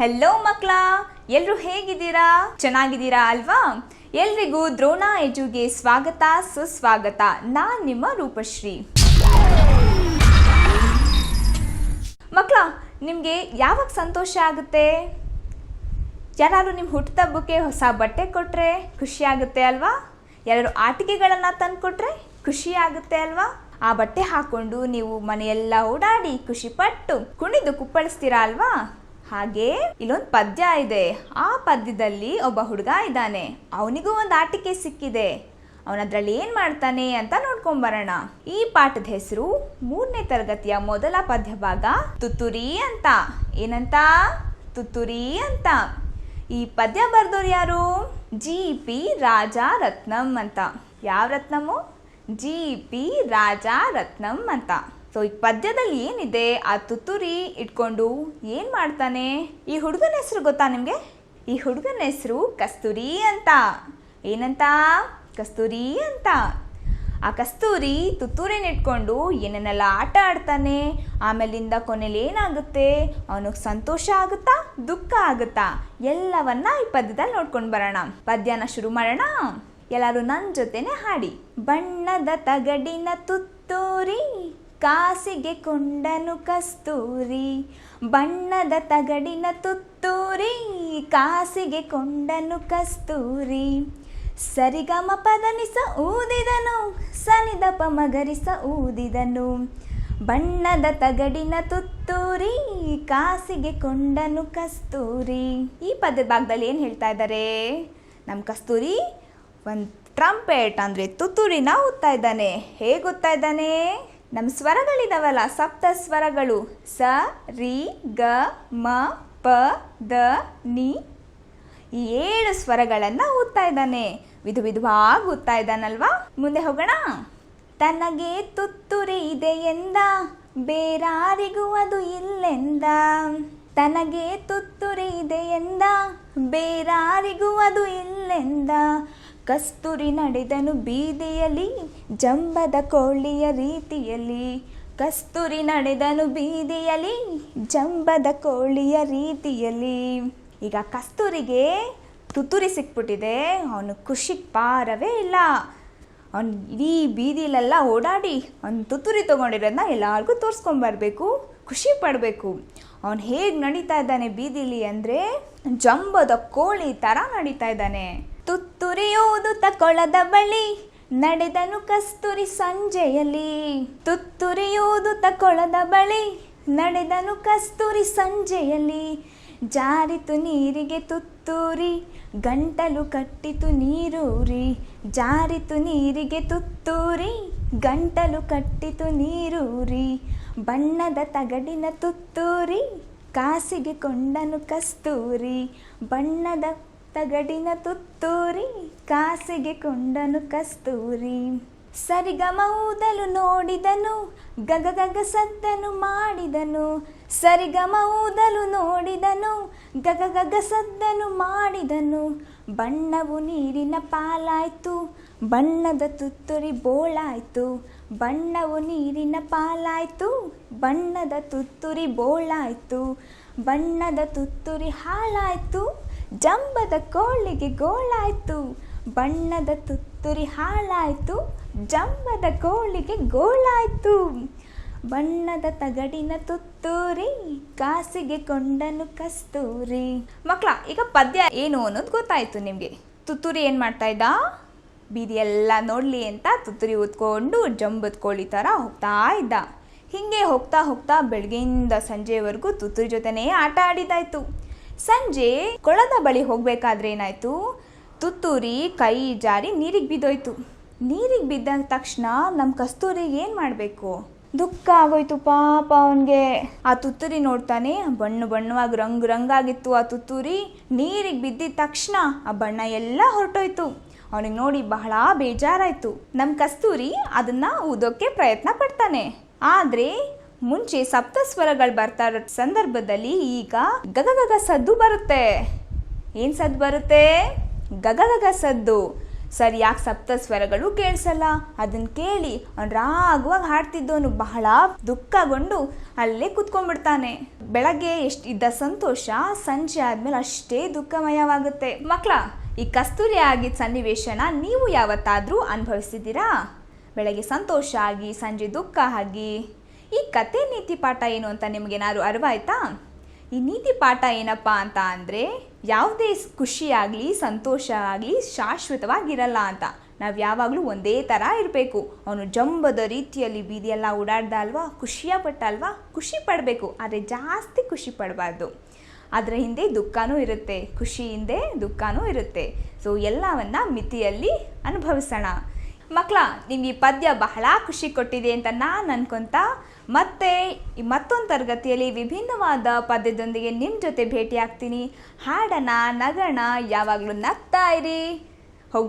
Hello ಮಕ್ಕಳ. ಎಲ್ಲರೂ ಹೇಗಿದ್ದೀರಾ? ಚೆನ್ನಾಗಿದ್ದೀರಾ ಅಲ್ವಾ? ಎಲ್ರಿಗೂ ದ್ರೋಣ ಎಜುಗೆ ಸ್ವಾಗತ, ಸುಸ್ವಾಗತ. ನಾನು ನಿಮ್ಮ ರೂಪಶ್ರೀ. ಮಕ್ಕಳ, ನಿಮಗೆ ಯಾವಾಗ ಸಂತೋಷ ಆಗುತ್ತೆ? ಯಾರು ನಿಮ್ಮ ಹುಟ್ಟುಹಬ್ಬಕ್ಕೆ ಹೊಸ ಬಟ್ಟೆ ಕೊಟ್ಟರೆ ಖುಷಿ ಆಗುತ್ತೆ ಅಲ್ವಾ? ಯಾರು ಆಟಿಕೆಗಳನ್ನು ತಂದುಕೊಟ್ರೆ ಖುಷಿ ಆಗುತ್ತೆ ಅಲ್ವಾ? ಆ ಬಟ್ಟೆ ಹಾಕೊಂಡು ನೀವು ಮನೆಯೆಲ್ಲ ಓಡಾಡಿ ಖುಷಿಪಟ್ಟು ಕುಣಿದು ಕುಪ್ಪಳಿಸ್ತೀರಾ ಅಲ್ವಾ? ಹಾಗೆ ಇಲ್ಲೊಂದು ಪದ್ಯ ಇದೆ. ಆ ಪದ್ಯದಲ್ಲಿ ಒಬ್ಬ ಹುಡುಗ ಇದ್ದಾನೆ. ಅವನಿಗೂ ಒಂದು ಆಟಿಕೆ ಸಿಕ್ಕಿದೆ. ಅವನದ್ರಲ್ಲಿ ಏನು ಮಾಡ್ತಾನೆ ಅಂತ ನೋಡ್ಕೊಂಬರೋಣ. ಈ ಪಾಠದ ಹೆಸರು ಮೂರನೇ ತರಗತಿಯ ಮೊದಲ ಪದ್ಯ ಭಾಗ ತುತ್ತೂರಿ ಅಂತ. ಏನಂತ? ತುತ್ತೂರಿ ಅಂತ. ಈ ಪದ್ಯ ಬರೆದವ್ರು ಯಾರು? ಜಿ. ಪಿ. ರಾಜಾ ರತ್ನಂ ಅಂತ. ಯಾವ ರತ್ನಮು? ಜಿ. ಪಿ. ರಾಜಾ ರತ್ನಂ ಅಂತ. ಸೊ ಈ ಪದ್ಯದಲ್ಲಿ ಏನಿದೆ? ಆ ತುತ್ತೂರಿ ಇಟ್ಕೊಂಡು ಏನು ಮಾಡ್ತಾನೆ? ಈ ಹುಡುಗನ ಹೆಸರು ಗೊತ್ತಾ ನಿಮಗೆ? ಈ ಹುಡುಗನ ಹೆಸರು ಕಸ್ತೂರಿ ಅಂತ. ಏನಂತ? ಕಸ್ತೂರಿ ಅಂತ. ಆ ಕಸ್ತೂರಿ ತುತ್ತೂರಿನ ಇಟ್ಕೊಂಡು ಏನೇನೆಲ್ಲ ಆಟ ಆಡ್ತಾನೆ? ಆಮೇಲಿಂದ ಕೊನೆಯಲ್ಲಿ ಏನಾಗುತ್ತೆ? ಅವನಿಗೆ ಸಂತೋಷ ಆಗುತ್ತಾ? ದುಃಖ ಆಗುತ್ತಾ? ಎಲ್ಲವನ್ನ ಈ ಪದ್ಯದಲ್ಲಿ ನೋಡ್ಕೊಂಡು ಬರೋಣ. ಪದ್ಯನ ಶುರು ಮಾಡೋಣ. ಎಲ್ಲರೂ ನನ್ನ ಜೊತೆನೆ ಹಾಡಿ. ಬಣ್ಣದ ತಗಡಿನ ತುತ್ತೂರಿ. ಕಾಸಿಗೆ ಕೊಂಡನು ಕಸ್ತೂರಿ, ಬಣ್ಣದ ತಗಡಿನ ತುತ್ತೂರಿ, ಕಾಸಿಗೆ ಕೊಂಡನು ಕಸ್ತೂರಿ. ಸರಿಗಮ ಪದನಿಸ ಊದಿದನು, ಸನಿದಪ ಮಗರಿಸ ಊದಿದನು. ಬಣ್ಣದ ತಗಡಿನ ತುತ್ತೂರಿ, ಕಾಸಿಗೆ ಕೊಂಡನು ಕಸ್ತೂರಿ. ಈ ಪದ ಭಾಗದಲ್ಲಿ ಏನು ಹೇಳ್ತಾ ಇದ್ದಾರೆ? ನಮ್ಮ ಕಸ್ತೂರಿ ಒಂದು ಟ್ರಂಪೆಟ್ ಅಂದರೆ ತುತ್ತೂರಿನ ಓದ್ತಾ ಇದ್ದಾನೆ. ಹೇಗೆ ಓದ್ತಾ ಇದ್ದಾನೆ? ನಮ್ಮ ಸ್ವರಗಳಿದಾವಲ್ಲ, ಸಪ್ತ ಸ್ವರಗಳು. ಸ, ರಿ, ಗ, ಮ, ಪ, ದ, ನಿ. ಈ ಏಳು ಸ್ವರಗಳನ್ನು ಊದ್ತಾ ಇದ್ದಾನೆ. ವಿಧ ವಿಧವಾಗಿ ಊದ್ತಾ ಇದ್ದಾನಲ್ವಾ? ಮುಂದೆ ಹೋಗೋಣ. ತನಗೆ ತುತ್ತುರಿ ಇದೆ ಎಂದ, ಬೇರಾರಿಗೂ ಅದು ಇಲ್ಲೆಂದ. ತನಗೆ ತುತ್ತುರಿ ಇದೆ ಎಂದ, ಬೇರಾರಿಗೂ ಅದು ಇಲ್ಲೆಂದ. ಕಸ್ತೂರಿ ನಡೆದನು ಬೀದಿಯಲ್ಲಿ, ಜಂಬದ ಕೋಳಿಯ ರೀತಿಯಲ್ಲಿ. ಕಸ್ತೂರಿ ನಡೆದನು ಬೀದಿಯಲ್ಲಿ, ಜಂಬದ ಕೋಳಿಯ ರೀತಿಯಲ್ಲಿ. ಈಗ ಕಸ್ತೂರಿಗೆ ತುತ್ತೂರಿ ಸಿಕ್ಬಿಟ್ಟಿದೆ. ಅವನು ಖುಷಿಗೆ ಪಾರವೇ ಇಲ್ಲ. ಅವ್ನು ಇಡೀ ಬೀದಿಲೆಲ್ಲ ಓಡಾಡಿ ಅವ್ನು ತುತ್ತೂರಿ ತೊಗೊಂಡಿರೋದನ್ನ ಎಲ್ಲರಿಗೂ ತೋರಿಸ್ಕೊಂಬರ್ಬೇಕು ಖುಷಿ ಪಡಬೇಕು. ಅವನು ಹೇಗೆ ನಡೀತಾ ಇದ್ದಾನೆ ಬೀದಿಲಿ ಅಂದರೆ, ಜಂಬದ ಕೋಳಿ ಥರ ನಡೀತಾ ಇದ್ದಾನೆ. ತುತ್ತುರಿಯೋದು ತಕೊಳದ ಬಳಿ, ನಡೆದನು ಕಸ್ತೂರಿ ಸಂಜೆಯಲ್ಲಿ. ತುತ್ತುರಿಯುವುದು ತಕೊಳದ ಬಳಿ, ನಡೆದನು ಕಸ್ತೂರಿ ಸಂಜೆಯಲ್ಲಿ. ಜಾರಿತು ನೀರಿಗೆ ತುತ್ತೂರಿ, ಗಂಟಲು ಕಟ್ಟಿತು ನೀರೂರಿ. ಜಾರಿತು ನೀರಿಗೆ ತುತ್ತೂರಿ, ಗಂಟಲು ಕಟ್ಟಿತು ನೀರೂರಿ. ಬಣ್ಣದ ತಗಡಿನ ತುತ್ತೂರಿ, ಕಾಸಿಗೆ ಕೊಂಡನು ಕಸ್ತೂರಿ. ಬಣ್ಣದ ತಗಡಿನ ತುತ್ತೂರಿ, ಕಾಸಿಗೆ ಕೊಂಡನು ಕಸ್ತೂರಿ. ಸರಿಗಮ ಊದಲು ನೋಡಿದನು ಗಗ ಗಗ ಸದ್ದನು ಮಾಡಿದನು. ಸರಿಗಮ ಊದಲು ನೋಡಿದನು ಗಗ ಸದ್ದನು ಮಾಡಿದನು. ಬಣ್ಣವು ನೀರಿನ ಪಾಲಾಯ್ತು, ಬಣ್ಣದ ತುತ್ತುರಿ ಬೋಳಾಯ್ತು. ಬಣ್ಣವು ನೀರಿನ ಪಾಲಾಯ್ತು, ಬಣ್ಣದ ತುತ್ತುರಿ ಬೋಳಾಯ್ತು. ಬಣ್ಣದ ತುತ್ತುರಿ ಹಾಳಾಯ್ತು. ಜಂಬದ ಕೋಳಿಗೆ ಗೋಳಾಯ್ತು, ಬಣ್ಣದ ತುತ್ತುರಿ ಹಾಳಾಯ್ತು, ಜಂಬದ ಕೋಳಿಗೆ ಗೋಳಾಯ್ತು. ಬಣ್ಣದ ತಗಡಿನ ತುತ್ತೂರಿ, ಕಾಸಿಗೆ ಕೊಂಡನು ಕಸ್ತೂರಿ. ಮಕ್ಕಳ ಈಗ ಪದ್ಯ ಏನು ಅನ್ನೋದು ಗೊತ್ತಾಯ್ತು ನಿಮಗೆ. ತುತ್ತೂರಿ ಏನು ಮಾಡ್ತಾ ಇದ್ದ? ಬೀದಿ ಎಲ್ಲ ನೋಡಲಿ ಅಂತ ತುತ್ತೂರಿ ಊದ್ಕೊಂಡು ಜಂಬದ ಕೋಳಿ ಥರ ಹೋಗ್ತಾ ಇದ್ದ. ಹೀಗೆ ಹೋಗ್ತಾ ಹೋಗ್ತಾ ಬೆಳಗ್ಗೆಯಿಂದ ಸಂಜೆವರೆಗೂ ತುತ್ತೂರಿ ಜೊತೆನೇ ಆಟ ಆಡಿದಾಯ್ತು ಸಂಜೆ ಕೊಳದ ಬಳಿ ಹೋಗಬೇಕಾದ್ರೆ ಏನಾಯಿತು? ತುತ್ತೂರಿ ಕೈ ಜಾರಿ ನೀರಿಗೆ ಬಿದ್ದೋಯ್ತು. ನೀರಿಗೆ ಬಿದ್ದ ತಕ್ಷಣ ನಮ್ಮ ಕಸ್ತೂರಿಗೆ ಏನು ಮಾಡಬೇಕು? ದುಃಖ ಆಗೋಯ್ತು ಪಾಪ ಅವನಿಗೆ. ಆ ತುತ್ತೂರಿ ನೋಡ್ತಾನೆ ಬಣ್ಣ ಬಣ್ಣವಾಗಿ ರಂಗು ರಂಗಾಗಿತ್ತು ಆ ತುತ್ತೂರಿ. ನೀರಿಗೆ ಬಿದ್ದಿದ ತಕ್ಷಣ ಆ ಬಣ್ಣ ಎಲ್ಲ ಹೊರಟೋಯ್ತು. ಅವನಿಗೆ ನೋಡಿ ಬಹಳ ಬೇಜಾರಾಯ್ತು. ನಮ್ಮ ಕಸ್ತೂರಿ ಅದನ್ನು ಊದೋಕ್ಕೆ ಪ್ರಯತ್ನ ಪಡ್ತಾನೆ. ಆದರೆ ಮುಂಚೆ ಸಪ್ತ ಸ್ವರಗಳು ಬರ್ತಾ ಇರೋ ಸಂದರ್ಭದಲ್ಲಿ ಈಗ ಗಗಗಗ ಸದ್ದು ಬರುತ್ತೆ. ಏನು ಸದ್ದು ಬರುತ್ತೆ? ಗಗಗಗ ಸದ್ದು. ಸರಿ ಸಪ್ತ ಸ್ವರಗಳು ಕೇಳಿಸಲ್ಲ. ಅದನ್ನ ಕೇಳಿ ಅವ್ನು ರಾಗುವಾಗ ಹಾಡ್ತಿದ್ದವನು ಬಹಳ ದುಃಖಗೊಂಡು ಅಲ್ಲೇ ಕುತ್ಕೊಂಡ್ಬಿಡ್ತಾನೆ. ಬೆಳಗ್ಗೆ ಎಷ್ಟು ಇದ್ದ ಸಂತೋಷ, ಸಂಜೆ ಆದ್ಮೇಲೆ ಅಷ್ಟೇ ದುಃಖಮಯವಾಗುತ್ತೆ. ಮಕ್ಕಳ ಈ ಕಸ್ತೂರಿ ಆಗಿದ್ದ ಸನ್ನಿವೇಶನ ನೀವು ಯಾವತ್ತಾದರೂ ಅನುಭವಿಸಿದ್ದೀರಾ? ಬೆಳಗ್ಗೆ ಸಂತೋಷ ಆಗಿ, ಸಂಜೆ ದುಃಖ ಆಗಿ. ಈ ಕತೆ ನೀತಿ ಪಾಠ ಏನು ಅಂತ ನಿಮಗೇನಾದ್ರು ಅರಿವಾಯ್ತಾ? ಈ ನೀತಿ ಪಾಠ ಏನಪ್ಪ ಅಂತ ಅಂದರೆ, ಯಾವುದೇ ಖುಷಿಯಾಗಲಿ ಸಂತೋಷ ಆಗಲಿ ಶಾಶ್ವತವಾಗಿರಲ್ಲ ಅಂತ. ನಾವು ಯಾವಾಗಲೂ ಒಂದೇ ಥರ ಇರಬೇಕು. ಅವನು ಜಂಬದ ರೀತಿಯಲ್ಲಿ ಬೀದಿಯೆಲ್ಲ ಓಡಾಡ್ದ ಅಲ್ವಾ, ಖುಷಿಯ ಪಟ್ಟ ಅಲ್ವಾ, ಖುಷಿ ಪಡಬೇಕು. ಆದರೆ ಜಾಸ್ತಿ ಖುಷಿ ಪಡಬಾರ್ದು. ಅದರ ಹಿಂದೆ ದುಃಖನೂ ಇರುತ್ತೆ. ಖುಷಿ ಹಿಂದೆ ದುಃಖನೂ ಇರುತ್ತೆ. ಸೊ ಎಲ್ಲವನ್ನ ಮಿತಿಯಲ್ಲಿ ಅನುಭವಿಸೋಣ. ಮಕ್ಕಳ ನಿಮ್ಗೆ ಈ ಪದ್ಯ ಬಹಳ ಖುಷಿ ಕೊಟ್ಟಿದೆ ಅಂತ ನಾನು ಅನ್ಕೊಂತ ಮತ್ತೆ ಮತ್ತೊಂದು ತರಗತಿಯಲ್ಲಿ ವಿಭಿನ್ನವಾದ ಪದ್ಯದೊಂದಿಗೆ ನಿಮ್ಮ ಜೊತೆ ಭೇಟಿ ಆಗ್ತೀನಿ. ಹಾಡೋಣ, ನಗಣ, ಯಾವಾಗಲೂ ನಗ್ತಾ ಇರಿ. ಹೋಗಿ